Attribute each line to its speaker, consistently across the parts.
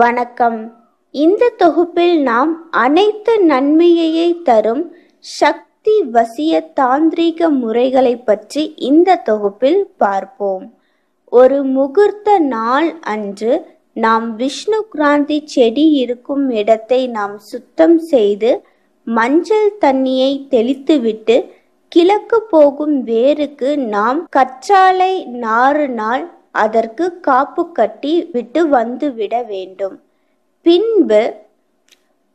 Speaker 1: வணக்கம். இந்த தொகுப்பில் நாம் அனைத்து நன்மையையே தரும் சக்தி வசிய தாந்திரீக முறைகளை பற்றி இந்த தொகுப்பில் பார்ப்போம். ஒரு முகூர்த்த நாள் அன்று நாம் விஷ்ணு கிராந்தி செடி இருக்கும் இடத்தை நாம் சுத்தம் செய்து மஞ்சள் தண்ணியை தெளித்துவிட்டு கிழக்கு போகும் வேருக்கு நாம் கற்றாழை நாள் அதற்கு காப்பு கட்டி விட்டு வந்துவிட வேண்டும். பின்பு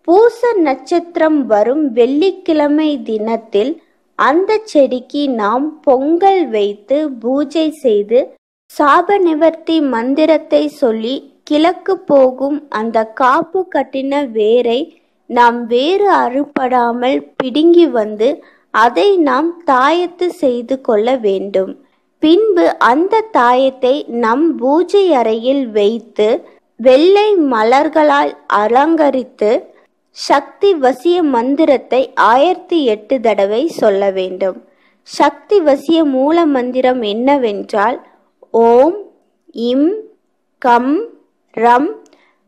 Speaker 1: பூச நட்சத்திரம் வரும் வெள்ளிக்கிழமை தினத்தில் அந்த செடிக்கு நாம் பொங்கல் வைத்து பூஜை செய்து சாப நிவர்த்தி மந்திரத்தை சொல்லி கிழக்கு போகும் அந்த காப்பு கட்டின வேரை நாம் வேறு அறுபடாமல் பிடுங்கி வந்து அதை நாம் தாயத்து செய்து கொள்ள வேண்டும். பின்பு அந்த தாயத்தை நம் பூஜை அறையில் வைத்து வெள்ளை மலர்களால் அலங்கரித்து சக்தி வசிய மந்திரத்தை ஆயிரத்தி எட்டு தடவை சொல்ல வேண்டும். சக்தி வசிய மூல மந்திரம் என்னவென்றால் ஓம் இம் கம் ரம்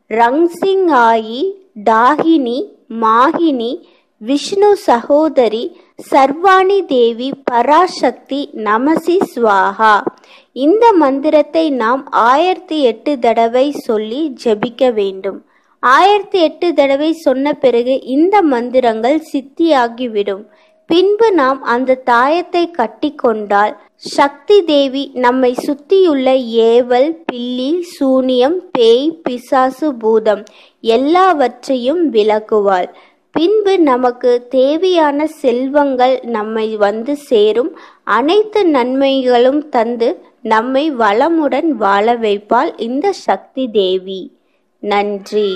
Speaker 1: ரங்சிங் ஆயி டாகினி மாகினி விஷ்ணு சகோதரி சர்வாணி தேவி பராசக்தி நமசி ஸ்வாஹா இந்த மந்திரத்தை நாம் ஆயிரத்தி எட்டு தடவை சொல்லி ஜபிக்க வேண்டும். ஆயிரத்தி எட்டு தடவை சொன்ன பிறகு இந்த மந்திரங்கள் சித்தியாகிவிடும். பின்பு நாம் அந்த தாயத்தை கட்டி கொண்டால் சக்தி தேவி நம்மை சுத்தியுள்ள ஏவல் பில்லி சூனியம் பேய் பிசாசு பூதம் எல்லாவற்றையும் விளக்குவாள். பின்பு நமக்கு தேவையான செல்வங்கள் நம்மை வந்து சேரும். அனைத்து நன்மைகளும் தந்து நம்மை வளமுடன் வாழ வைப்பாள் இந்த சக்தி தேவி. நன்றி.